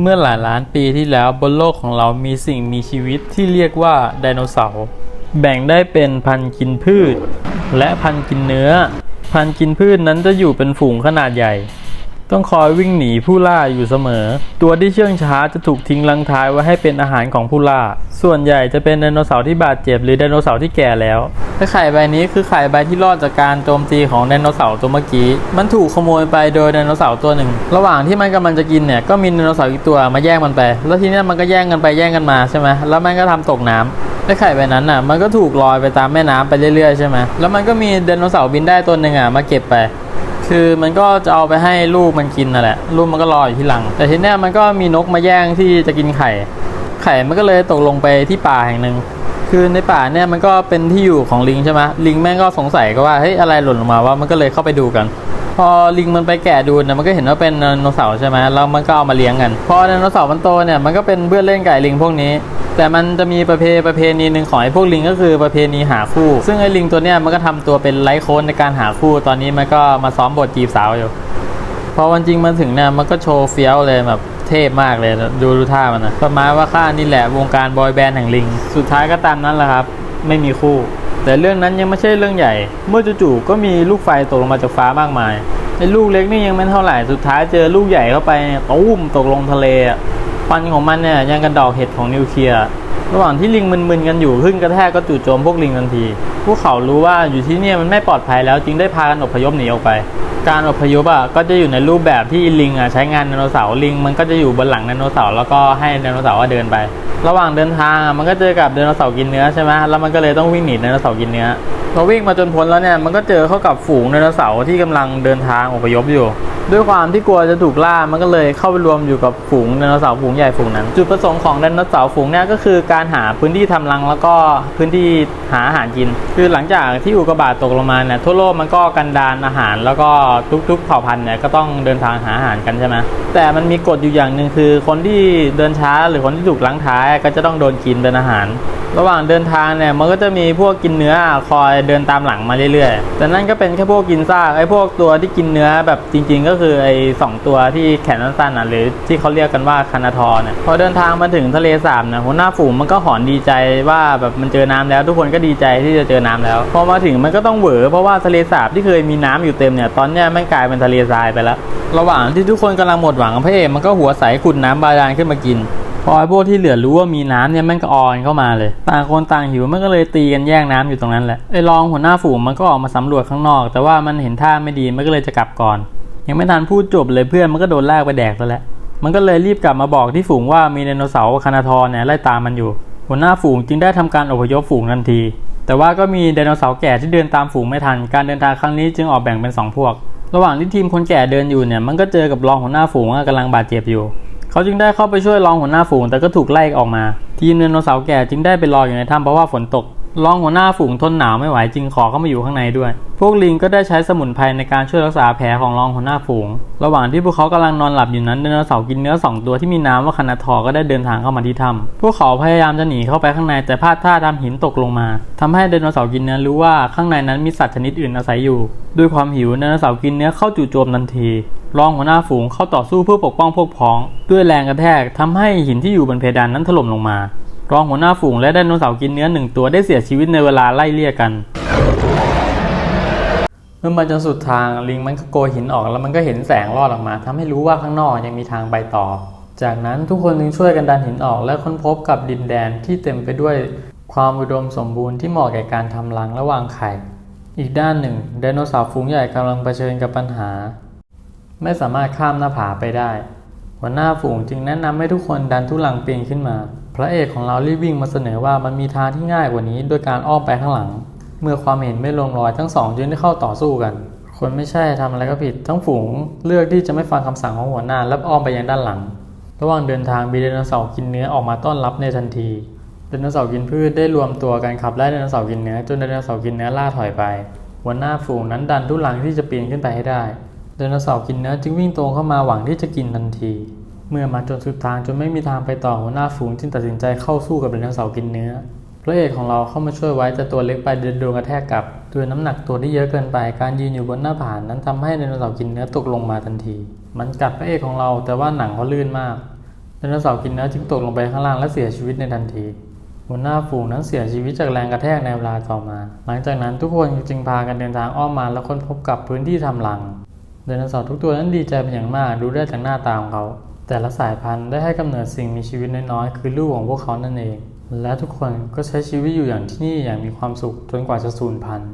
เมื่อหลายล้านปีที่แล้วบนโลกของเรามีสิ่งมีชีวิตที่เรียกว่าไดโนเสาร์แบ่งได้เป็นพันกินพืช และพันกินเนื้อ พันกินพืชนั้นจะอยู่เป็นฝูงขนาดใหญ่ ต้องคอยวิ่งหนีผู้ล่าอยู่เสมอ ตัวที่เชื่องช้าจะถูกทิ้งลังท้ายไว้ให้เป็นอาหารของผู้ล่า ส่วนใหญ่จะเป็นไดโนเสาร์ที่บาดเจ็บหรือไดโนเสาร์ที่แก่แล้วและไข่ใบนี้คือไข่ใบที่รอดจากการโจมตีของไดโนเสาร์ตัวเมื่อกี้ มันถูกขโมยไปโดยไดโนเสาร์ตัวหนึ่ง ระหว่างที่มันกำลังจะกินเนี่ยก็มีไดโนเสาร์อีกตัวมาแย่งมันไป แล้วทีนี้มันก็แย่งกันไปแย่งกันมาใช่ไหมแล้วมันก็ทำตกน้ำและไข่ใบนั้นน่ะมันก็ถูกลอยไปตามแม่น้ำไปเรื่อยๆใช่ไหมแล้วมันก็มีไดโนเสาร์บินได้ตัวหนึ่งอะมาเก็บไป คือมันก็จะเอาไปให้ลูกมันกินนั่นแหละ ลูกมันก็รออยู่ที่หลัง แต่ทีเนี้ยมันก็มีนกมาแย่งที่จะกินไข่ ไข่มันก็เลยตกลงไปที่ป่าแห่งหนึ่งคือในป่าเนี่ยมันก็เป็นที่อยู่ของลิงใช่ไหมลิงแม่งก็สงสัยก็ว่าเฮ้ยอะไรหล่นลงมาว่ามันก็เลยเข้าไปดูกัน อลิงมันไปแกะดูเนี่ยมันก็เห็นว่าเป็นไดโนเสาร์ใช่ไหมแล้วมันก็เอามาเลี้ยงกันพอไดโนเสาร์มันโตเนี่ยมันก็เป็นเพื่อนเล่นไก่ลิงพวกนี้ แต่มันจะมีประเพประเพณีหนึ่งของไอ้พวกลิงก็คือประเพณีหาคู่ ซึ่งไอ้ลิงตัวเนี้ยมันก็ทำตัวเป็นไร้โค้นในการหาคู่ตอนนี้มันก็มาซ้อมบทจีบสาวอยู่พอวันจริงมันถึงเนี่ยมันก็โชว์เฟี้ยวเลยแบบเทพมากเลยดูดูท่ามันนะประมาณว่าข้านี่แหละวงการบอยแบนด์แห่งลิง สุดท้ายก็ตามนั้นแหละครับ ไม่มีคู่ แต่เรื่องนั้นยังไม่ใช่เรื่องใหญ่ เมื่อจู่ๆก็มีลูกไฟตกลงมาจากฟ้ามากมายไอ้ลูกเล็กนี่ยังไม่เท่าไหร่ สุดท้ายเจอลูกใหญ่เข้าไปตุ้มตกลงทะเลควันของมันเนี่ยยังกันดอกเห็ดของนิวเคลียร์ ระหว่างที่ลิงมึนๆกันอยู่ขึ้นกระแทกก็จู่โจมพวกลิงทันที พวกเขารู้ว่าอยู่ที่นี่มันไม่ปลอดภัยแล้วจึงได้พากันอพยพหนีออกไป การอพยพอะก็จะอยู่ในรูปแบบที่ลิงอะใช้งานไดโนเสาร์ลิง มันก็จะอยู่บนหลังไดโนเสาร์แล้วก็ให้ไดโนเสาร์อะเดินไป ระหว่างเดินทางอะมันก็เจอกับไดโนเสาร์กินเนื้อใช่ไหมแล้วมันก็เลยต้องวิ่งหนีไดโนเสาร์กินเนื้อพอวิ่งมาจนพ้นแล้วเนี่ยมันก็เจอเข้ากับฝูงไดโนเสาร์ที่กำลังเดินทางอพยพอยู่ ด้วยความที่กลัวจะถูกล่ามันก็เลยเข้าไปรวมอยู่กับฝูงไดโนเสาร์ฝูงใหญ่ฝูงนั้น จุดประสงค์ของไดโนเสาร์ฝูงเนี่ยก็คือการหาพื้นที่ทำรังแล้วก็พื้นที่หาอาหารกิน คือหลังจากที่อุกกาบาตตกลงมาเนี่ยทั่วโลกมันก็กันดานอาหาร แล้วก็ทุกๆเผ่าพันธุ์เนี่ยก็ต้องเดินทางหาอาหารกันใช่ไหมแต่มันมีกฎอยู่อย่างหนึ่งคือคนที่เดินช้าหรือคนที่ถูกลังท้ายก็จะต้องโดนกินเป็นอาหาร ระหว่างเดินทางเนี่ยมันก็จะมีพวกกินเนื้อคอยเดินตามหลังมาเรื่อยๆ แต่นั่นก็เป็นแค่พวกกินซากไอ้พวกตัวที่กินเนื้อแบบจริง ๆ ก็คือไอ้สองตัวที่แขนสั้นๆอะหรือที่เขาเรียกกันว่าคานาทอเนี่ยพอเดินทางมาถึงทะเลสาบเนี่ยหัวหน้าฝูงมันก็หอนดีใจว่าแบบมันเจอน้ำแล้ว ทุกคนก็ดีใจที่จะเจอน้ำแล้ว พอมาถึงมันก็ต้องเหวอเพราะว่าทะเลสาบที่เคยมีน้ำอยู่เต็มเนี่ยตอนเนี้ยมันกลายเป็นทะเลทรายไปแล้ว ระหว่างที่ทุกคนกำลังหมดหวังพระเอกมันก็หัวใสขุดน้ำบาดาลขึ้นมากินพอไอ้พวกที่เหลือรู้ว่ามีน้ำเนี่ยแม่งก็ออนเข้ามาเลย ต่างคนต่างหิวมันก็เลยตีกันแย่งน้ำอยู่ตรงนั้นแหละไอ้รองหัวหน้าฝูงมันก็ออกมาสำรวจข้างนอก แต่ว่ามันเห็นท่าไม่ดีมันก็เลยจะกลับก่อน ยังไม่ทันพูดจบเลยเพื่อนมันก็โดนลากไปแดกซะแล้วมันก็เลยรีบกลับมาบอกที่ฝูงว่ามีไดโนเสาร์คานาทอร์เนี่ยไล่ตามมันอยู่ หัวหน้าฝูงจึงได้ทำการอพยพฝูงทันที แต่ว่าก็มีไดโนเสาร์แก่ที่เดินตามฝูงไม่ทัน การเดินทางครั้งนี้จึงออกแบ่งเป็นสองพวก ระหว่างที่ทีมคนแก่เดินอยู่เนี่ยมันก็เจอกับรองหัวหน้าฝูงว่าลังบาดเจ็บอยู่ เขาจึงได้เข้าไปช่วยรองหัวหน้าฝูงแต่ก็ถูกไล่ออกมา ทีมไดโนเสาร์แก่จึงได้ไปรออยู่ในถ้ำเพราะว่าฝนตก รองหัวหน้าฝูงทนหนาวไม่ไหวจึงขอเข้ามาอยู่ข้างในด้วย พวกลิงก็ได้ใช้สมุนไพรในการช่วยรักษาแผลของรองหัวหน้าฝูง ระหว่างที่พวกเขากำลังนอนหลับอยู่นั้นไดโนเสาร์กินเนื้อสองตัวที่มีน้ำว่าคานาทอก็ได้เดินทางเข้ามาที่ถ้ำพวกเขาพยายามจะหนีเข้าไปข้างในแต่พลาดท่าทำหินตกลงมาทำให้ไดโนเสาร์กินเนื้อรู้ว่าข้างในนั้นมีสัตว์ชนิดอื่นอาศัยอยู่ ด้วยความหิวไดโนเสาร์กินเนื้อเข้าจู่โจมทันทีรองหัวหน้าฝูงเข้าต่อสู้เพื่อปกป้องพวกพ้อง ด้วยแรงกระแทกทำให้หินที่อยู่บนเพดานนั้นถล่มลงมา รองหัวหน้าฝูงและไดโนเสาร์กินเนื้อหนึ่งตัวได้เสียชีวิตในเวลาไล่เลี่ยกัน เมื่อมาจนสุดทางลิงมันก็โกยหินออกแล้วมันก็เห็นแสงรอดออกมาทำให้รู้ว่าข้างนอกยังมีทางไปต่อ จากนั้นทุกคนจึงช่วยกันดันหินออกและค้นพบกับดินแดนที่เต็มไปด้วยความอุดมสมบูรณ์ที่เหมาะแก่การทำรังและวางไข่ อีกด้านหนึ่งไดโนเสาร์ฝูงใหญ่กำลังเผชิญกับปัญหา ไม่สามารถข้ามหน้าผาไปได้ หัวหน้าฝูงจึงแนะนำให้ทุกคนดันทุลังปีนขึ้นมา พระเอกของเรารีบวิ่งมาเสนอว่ามันมีทางที่ง่ายกว่านี้โดยการอ้อมไปข้างหลัง เมื่อความเห็นไม่ลงรอยทั้งสองจึงได้เข้าต่อสู้กัน คนไม่ใช่ทำอะไรก็ผิด ทั้งฝูงเลือกที่จะไม่ฟังคำสั่งของหัวหน้าและอ้อมไปยังด้านหลัง ระหว่างเดินทางมีไดโนเสาร์กินเนื้อออกมาต้อนรับในทันทีไดโนเสาร์กินพืชได้รวมตัวกันขับไล่ไดโนเสาร์กินเนื้อจนไดโนเสาร์กินเนื้อล่าถอยไป หัวหน้าฝูงนั้นดันทุลังที่จะปีนขึ้นไปให้ได้ไดโนเสาร์กินเนื้อจึงวิ่งตรงเข้ามาหวังที่จะกินทันที เมื่อมาจนสุดทางจนไม่มีทางไปต่อหัวหน้าฝูงจึงตัดสินใจเข้าสู้กับไดโนเสาร์กินเนื้อ พระเอกของเราเข้ามาช่วยไว้แต่ตัวเล็กไปเดินโดนกระแทกกับด้วยน้ำหนักตัวที่เยอะเกินไป การยืนอยู่บนหน้าผานั้นทำให้ไดโนเสาร์กินเนื้อตกลงมาทันที มันกัดพระเอกของเราแต่ว่าหนังเขาลื่นมากไดโนเสาร์กินเนื้อจึงตกลงไปข้างล่างและเสียชีวิตในทันทีหัวหน้าฝูงนั้นเสียชีวิตจากแรงกระแทกในเวลาต่อมา หลังจากนั้นทุกคนจึงพากันเดินทางอ้อมมาและค้นพบกับพื้นที่ทำรังไดโนเสาร์ทุกตัวนั้นดีใจเป็นอย่างมากดูได้จากหน้าตาของเขา แต่ละสายพันธุ์ได้ให้กำเนิดสิ่งมีชีวิตน้อยๆ คือลูกของพวกเขานั่นเอง และทุกคนก็ใช้ชีวิตอยู่อย่างที่นี่อย่างมีความสุขจนกว่าจะสูญพันธุ์